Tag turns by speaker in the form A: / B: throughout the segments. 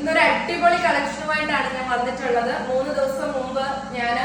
A: ഇന്നൊരു അടിപൊളി കളക്ഷനുമായിട്ടാണ് ഞാൻ വന്നിട്ടുള്ളത്. മൂന്ന് ദിവസം മുമ്പ് ഞാൻ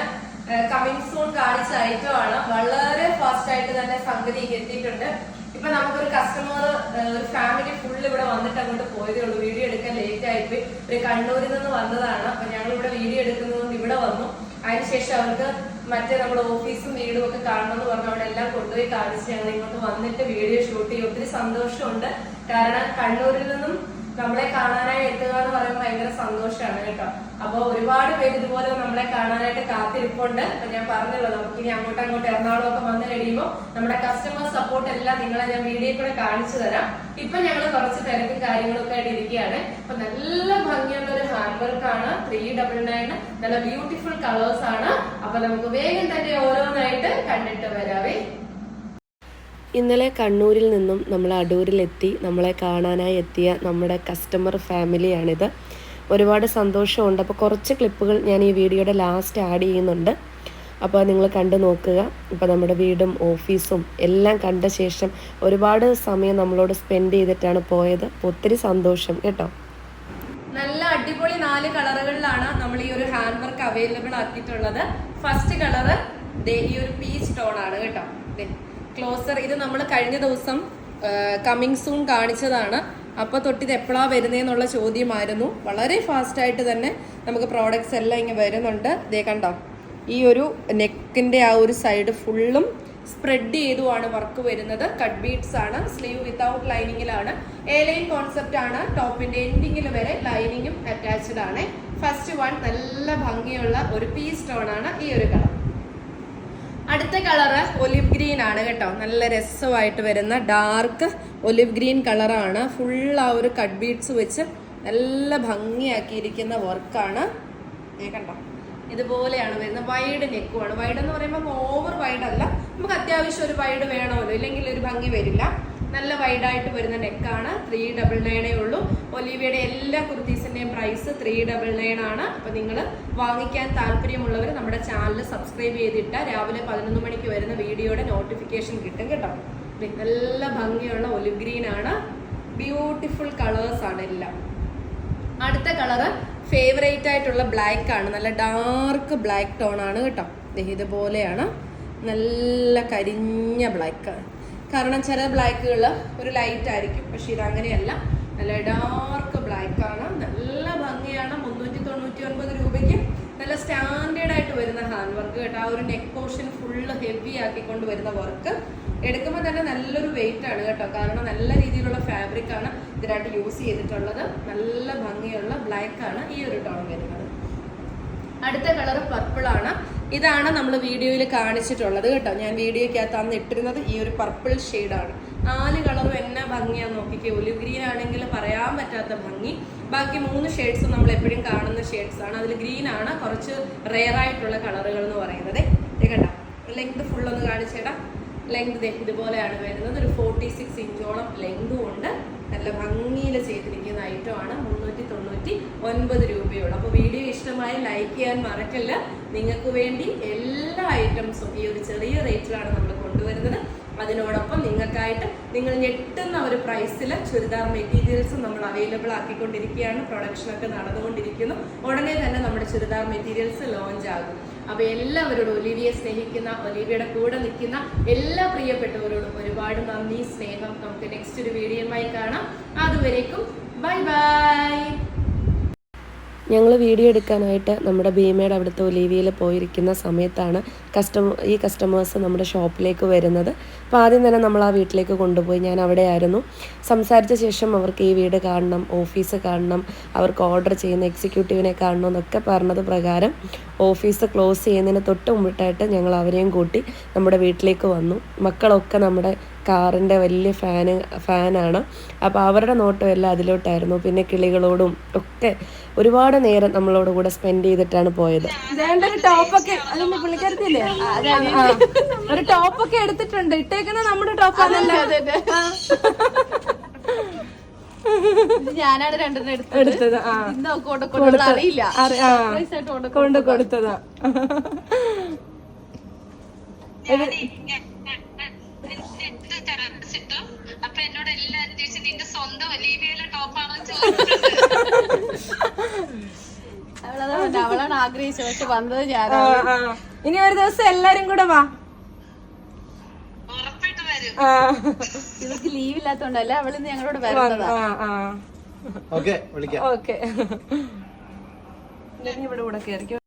A: കമ്മിങ് സൂൺ കാണിച്ച ഐറ്റം ആണ്. വളരെ ഫാസ്റ്റ് ആയിട്ട് തന്നെ സംഗതി എത്തിയിട്ടുണ്ട്. ഇപ്പൊ നമുക്കൊരു കസ്റ്റമർ ഒരു ഫാമിലി ഫുൾ ഇവിടെ വന്നിട്ട് അങ്ങോട്ട് പോയതേ ഉള്ളൂ. വീഡിയോ എടുക്കാൻ ലേറ്റ് ആയിപ്പോയി. ഒരു കണ്ണൂരിൽ നിന്ന് വന്നതാണ്. അപ്പൊ ഞങ്ങൾ ഇവിടെ വീഡിയോ എടുക്കുന്നതുകൊണ്ട് ഇവിടെ വന്നു. അതിനുശേഷം അവർക്ക് മറ്റേ നമ്മുടെ ഓഫീസും വീടും ഒക്കെ കാണണമെന്ന് പറഞ്ഞ് അവിടെ എല്ലാം കൊണ്ടുപോയി കാണിച്ച് ഞങ്ങൾ ഇങ്ങോട്ട് വന്നിട്ട് വീഡിയോ ഷൂട്ട് ചെയ്യും. ഒത്തിരി സന്തോഷമുണ്ട്. കാരണം കണ്ണൂരിൽ നിന്നും നമ്മളെ കാണാനായി എത്തുക എന്ന് പറയുമ്പോൾ ഭയങ്കര സന്തോഷമാണ് കേട്ടോ. അപ്പൊ ഒരുപാട് പേര് ഇതുപോലെ നമ്മളെ കാണാനായിട്ട് കാത്തിരിപ്പുണ്ട്. അപ്പൊ ഞാൻ പറഞ്ഞല്ലോ നമുക്ക് ഇനി അങ്ങോട്ട് അങ്ങോട്ട് എറണാകുളം ഒക്കെ വന്നു കഴിയുമ്പോൾ നമ്മുടെ കസ്റ്റമർ സപ്പോർട്ട് എല്ലാം നിങ്ങളെ ഞാൻ വീഡിയോ കൂടെ കാണിച്ചു തരാം. ഇപ്പൊ ഞങ്ങൾ കുറച്ച് തിരക്കും കാര്യങ്ങളൊക്കെ ആയിട്ട് ഇരിക്കുകയാണ്. അപ്പൊ നല്ല ഭംഗിയുള്ള ഒരു ഹാൻഡ് വർക്ക് ആണ്. ത്രീ ഡബിൾ നയൻ നല്ല ബ്യൂട്ടിഫുൾ കളേഴ്സ് ആണ്. അപ്പൊ നമുക്ക് വേഗം തന്നെ ഓരോന്നായിട്ട് കണ്ടിട്ട് വരാവേ.
B: ഇന്നലെ കണ്ണൂരിൽ നിന്നും നമ്മൾ അടൂരിലെത്തി നമ്മളെ കാണാനായി എത്തിയ നമ്മുടെ കസ്റ്റമർ ഫാമിലിയാണിത് ഒരുപാട് സന്തോഷമുണ്ട്. അപ്പോൾ കുറച്ച് ക്ലിപ്പുകൾ ഞാൻ ഈ വീഡിയോയുടെ ലാസ്റ്റ് ആഡ് ചെയ്യുന്നുണ്ട്. അപ്പോൾ നിങ്ങൾ കണ്ടു നോക്കുക. ഇപ്പോൾ നമ്മുടെ വീടും ഓഫീസും എല്ലാം കണ്ട ശേഷം ഒരുപാട് സമയം നമ്മളോട് സ്പെൻഡ് ചെയ്തിട്ടാണ് പോയത്. ഒത്തിരി സന്തോഷം കേട്ടോ.
A: നല്ല അടിപൊളി നാല് കളറുകളിലാണ് നമ്മൾ ഈ ഒരു ഹാൻഡ് വർക്ക് അവൈലബിൾ ആക്കിയിട്ടുള്ളത്. ഫസ്റ്റ് കളറ് ഈ ഒരു പീച്ച് ടോൺ ആണ് കേട്ടോ. ക്ലോസർ ഇത് നമ്മൾ കഴിഞ്ഞ ദിവസം കമ്മിങ് സൂൺ കാണിച്ചതാണ്. അപ്പോൾ തൊട്ടിത് എപ്പോഴാ വരുന്നതെന്നുള്ള ചോദ്യമായിരുന്നു. വളരെ ഫാസ്റ്റ് ആയിട്ട് തന്നെ നമുക്ക് പ്രോഡക്റ്റ്സ് എല്ലാം ഇങ്ങനെ വരുന്നുണ്ട്. ഇതേ കണ്ടോ? ഈ ഒരു നെക്കിന്റെ ആ ഒരു സൈഡ് ഫുള്ളും സ്പ്രെഡ് ചെയ്തുമാണ് വർക്ക് വരുന്നത്. കട്ട് ബീഡ്സ് ആണ് സ്ലീവ് വിത്തൗട്ട് ലൈനിങ്ങിലാണ് എ ലൈൻ കോൺസെപ്റ്റ് ആണ് ടോപ്പിന്റെ എൻഡിങ്ങിൽ വരെ ലൈനിങ്ങും അറ്റാച്ച്ഡ് ആണ്. ഫസ്റ്റ് വൺ നല്ല ഭംഗിയുള്ള ഒരു പീസ് സ്റ്റോൺ ആണ് ഈ ഒരു കളർ. അടുത്ത കളറ് ഒലിവ് ഗ്രീൻ ആണ് കേട്ടോ. നല്ല രസമായിട്ട് വരുന്ന ഡാർക്ക് ഒലിവ് ഗ്രീൻ കളറാണ് ഫുൾ ആ ഒരു കട്ട് ബീഡ്സ് വെച്ച് നല്ല ഭംഗിയാക്കിയിരിക്കുന്ന വർക്കാണ് കണ്ടോ? ഇതുപോലെയാണ് വരുന്നത്. വൈഡ് നെക്കുമാണ് വൈഡ് എന്ന് പറയുമ്പോൾ ഓവർ വൈഡ് അല്ല. നമുക്ക് അത്യാവശ്യം ഒരു വൈഡ് വേണമല്ലോ. ഇല്ലെങ്കിൽ ഒരു ഭംഗി വരില്ല. നല്ല വൈഡായിട്ട് വരുന്ന നെക്കാണ് ത്രീ ഡബിൾ നയനേ ഉള്ളൂ. ഒലിവിയുടെ എല്ലാ കുർത്തീസിന്റെയും പ്രൈസ് ത്രീ ഡബിൾ നയൻ ആണ്. അപ്പൊ നിങ്ങൾ വാങ്ങിക്കാൻ താല്പര്യമുള്ളവർ നമ്മുടെ ചാനൽ സബ്സ്ക്രൈബ് ചെയ്തിട്ട് രാവിലെ പതിനൊന്ന് മണിക്ക് വരുന്ന വീഡിയോയുടെ നോട്ടിഫിക്കേഷൻ കിട്ടും കേട്ടോ. നല്ല ഭംഗിയുള്ള ഒലിവ് ഗ്രീൻ ആണ്. ബ്യൂട്ടിഫുൾ കളേഴ്സ് ആണ് എല്ലാം. അടുത്ത കളറ് ഫേവറേറ്റ് ആയിട്ടുള്ള ബ്ലാക്ക് ആണ്. നല്ല ഡാർക്ക് ബ്ലാക്ക് ടോൺ ആണ് കേട്ടോ. ഇതുപോലെയാണ്. നല്ല കരിഞ്ഞ ബ്ലാക്ക് കാരണം ചില ബ്ലാക്കുകൾ ഒരു ലൈറ്റ് ആയിരിക്കും. പക്ഷെ അങ്ങനെയല്ല. നല്ല ഡാർക്ക് ബ്ലാക്ക് ആണ്. നല്ല ഭംഗിയാണ്. മുന്നൂറ്റി തൊണ്ണൂറ്റി ഒൻപത് രൂപയ്ക്ക് നല്ല സ്റ്റാൻഡേർഡ് ആയിട്ട് വരുന്ന ഹാൻഡ് വർക്ക് കേട്ടോ. ആ ഒരു നെക്ക് പോർഷൻ ഫുള്ള് ഹെവി ആക്കിക്കൊണ്ട് വരുന്ന വർക്ക് എടുക്കുമ്പോൾ തന്നെ നല്ലൊരു വെയിറ്റ് ആണ് കേട്ടോ. കാരണം നല്ല രീതിയിലുള്ള ഫാബ്രിക് ആണ് ഇതിനായിട്ട് യൂസ് ചെയ്തിട്ടുള്ളത്. നല്ല ഭംഗിയുള്ള ബ്ലാക്ക് ആണ് ഈ ഒരു ടോൺ വരുന്നത്. അടുത്ത കളർ പർപ്പിൾ ഇതാണ് നമ്മൾ വീഡിയോയിൽ കാണിച്ചിട്ടുള്ളത് കേട്ടോ. ഞാൻ വീഡിയോയ്ക്കകത്ത് അന്ന് ഇട്ടിരുന്നത് ഈ ഒരു പർപ്പിൾ ഷെയ്ഡാണ് നാല് കളറും എന്നെ ഭംഗിയാന്ന് നോക്കിക്കേ. ഒലിവ് ഗ്രീൻ ആണെങ്കിൽ പറയാൻ പറ്റാത്ത ഭംഗി. ബാക്കി മൂന്ന് ഷെയ്ഡ്സും നമ്മൾ എപ്പോഴും കാണുന്ന ഷെയ്ഡ്സ് ആണ്. അതിൽ ഗ്രീൻ ആണ്. കുറച്ച് റെയർ ആയിട്ടുള്ള കളറുകൾ എന്ന് പറയുന്നത്. ദേ കണ്ടോ? ലെങ്ത് ഫുൾ ഒന്ന് കാണിച്ചേടാ ലെങ്ത് ഇതുപോലെയാണ് വരുന്നത്. ഒരു ഫോർട്ടി സിക്സ് ഇഞ്ചോളം ലെങ്തും ഉണ്ട്. നല്ല ഭംഗിയിൽ ചെയ്തിരിക്കുന്ന ഐറ്റം ആണ്. മുന്നൂറ്റി തൊണ്ണൂറ്റി ഒൻപത് രൂപയുള്ളൂ. അപ്പോൾ വീഡിയോ ഇഷ്ടമായി ലൈക്ക് ചെയ്യാൻ മറക്കല്ല. നിങ്ങൾക്ക് വേണ്ടി എല്ലാ ഐറ്റംസും ഈ ഒരു ചെറിയ റേറ്റിലാണ് നമ്മൾ കൊണ്ടുവരുന്നത്. അതിനോടൊപ്പം നിങ്ങൾക്കായിട്ട് നിങ്ങൾ ഞെട്ടുന്ന ഒരു പ്രൈസിൽ ചുരിദാർ മെറ്റീരിയൽസും നമ്മൾ അവൈലബിൾ ആക്കിക്കൊണ്ടിരിക്കുകയാണ്. പ്രൊഡക്ഷനൊക്കെ നടന്നുകൊണ്ടിരിക്കുന്നു. ഉടനെ തന്നെ നമ്മുടെ ചുരിദാർ മെറ്റീരിയൽസ് ലോഞ്ച് ആകും. അപ്പോൾ എല്ലാവരോടും ഒലിവിയെ സ്നേഹിക്കുന്ന ഒലിവിയുടെ കൂടെ നിൽക്കുന്ന എല്ലാ പ്രിയപ്പെട്ടവരോടും ഒരുപാട് നന്ദി സ്നേഹം. നമുക്ക് നെക്സ്റ്റ് ഒരു വീഡിയോയുമായി കാണാം. അതുവരേക്കും ബൈ ബൈ.
B: ഞങ്ങൾ വീഡിയോ എടുക്കാനായിട്ട് നമ്മുടെ ഭീമയുടെ അവിടുത്തെ ഒലീവിയിൽ പോയിരിക്കുന്ന സമയത്താണ് കസ്റ്റമർ ഈ കസ്റ്റമേഴ്സ് നമ്മുടെ ഷോപ്പിലേക്ക് വരുന്നത്. അപ്പോൾ ആദ്യം തന്നെ നമ്മൾ ആ വീട്ടിലേക്ക് കൊണ്ടുപോയി. ഞാൻ അവിടെ ആയിരുന്നു സംസാരിച്ച ശേഷം അവർക്ക് ഈ വീട് കാണണം ഓഫീസ് കാണണം അവർക്ക് ഓർഡർ ചെയ്യുന്ന എക്സിക്യൂട്ടീവിനെ കാണണം എന്നൊക്കെ പറഞ്ഞത് പ്രകാരം ഓഫീസ് ക്ലോസ് ചെയ്യുന്നതിന് തൊട്ട് മുമ്പിട്ടായിട്ട് ഞങ്ങൾ അവരെയും കൂട്ടി നമ്മുടെ വീട്ടിലേക്ക് വന്നു. മക്കളൊക്കെ നമ്മുടെ കാറിന്റെ വലിയ ഫാന് ഫാനാണ് അപ്പോൾ അവരുടെ നോട്ടം എല്ലാം അതിലോട്ടായിരുന്നു. പിന്നെ കിളികളോടും ഒക്കെ ഒരുപാട് നേരം നമ്മളോട് കൂടെ സ്പെൻഡ് ചെയ്തിട്ടാണ് പോയത്.
A: ടോപ്പൊക്കെ ഒരു ടോപ്പ് ഒക്കെ എടുത്തിട്ടുണ്ട്. ഇട്ടേക്കുന്ന നമ്മുടെ ടോപ്പ്
C: ഞാനാണ് രണ്ടെണ്ണം എടുത്തത്. അറിയില്ല. കൊണ്ട്
A: കൊടുത്തതാ.
D: എന്നോട് എല്ലാരും ചോദിച്ചു നിന്റെ സ്വന്തം ഒലീവിയയിലെ ടോപ്പാണോ ചോദിച്ചത്
C: അവളാണ് ആഗ്രഹിച്ചത്. പക്ഷെ വന്നത് ഞാൻ
A: ആ, ആ. ഇനി ഒരു ദിവസം എല്ലാരും കൂടെ വാ.
C: ഇവർക്ക് ലീവ് ഇല്ലാത്തോണ്ടല്ല അവളിന്ന് ഞങ്ങളോട് വരുന്നതാ
A: ഓക്കെ ഇവിടെ കൂടെ കയറിക്കോ